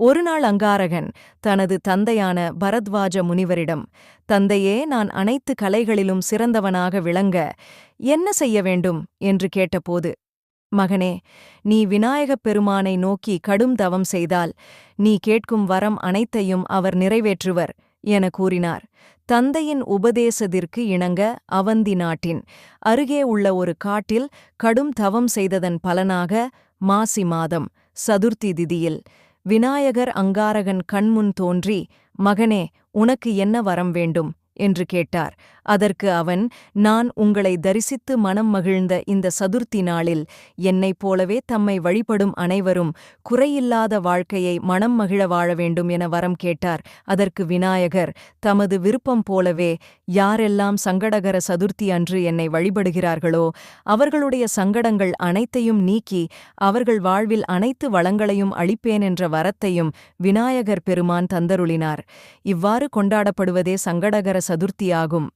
ஒருநாள் அங்காரகன் தனது தந்தையான பரத்வாஜ முனிவரிடம் தந்தையே நான் அனைத்து கலைகளிலும் சிறந்தவனாக விளங்க என்ன செய்ய வேண்டும்? என்று கேட்டபோது மகனே நீ விநாயகப் பெருமானை நோக்கி கடும் தவம் செய்தால் நீ கேட்கும் வரம் அனைத்தையும் அவர் நிறைவேற்றுவர் என கூறினார். தந்தையின் உபதேசத்திற்கு இணங்க அவந்தி நாட்டின் அருகே உள்ள ஒரு காட்டில் கடும் தவம் செய்ததன் பலனாக மாசி மாதம் சதுர்த்தி திதியில் விநாயகர் அங்காரகன் கண்முன் தோன்றி மகனே உனக்கு என்ன வரம் வேண்டும்? என்று கேட்டார். அதற்கு அவன் நான் உங்களை தரிசித்து மனம் மகிழ்ந்த இந்த சதுர்த்தி நாளில் என்னைப் போலவே தம்மை வழிபடும் அனைவரும் குறையில்லாத வாழ்க்கையை மனம் மகிழ வாழ வேண்டும் என வரம் கேட்டார். அதற்கு விநாயகர் தமது விருப்பம் போலவே யாரெல்லாம் சங்கடகர சதுர்த்தி அன்று என்னை வழிபடுகிறார்களோ அவர்களுடைய சங்கடங்கள் அனைத்தையும் நீக்கி அவர்கள் வாழ்வில் அனைத்து வளங்களையும் அளிப்பேன் என்ற வரத்தையும் விநாயகர் பெருமான் தந்தருளினார். இவ்வாறு கொண்டாடப்படுவதே சங்கடகர சதுர்த்தியாகும்.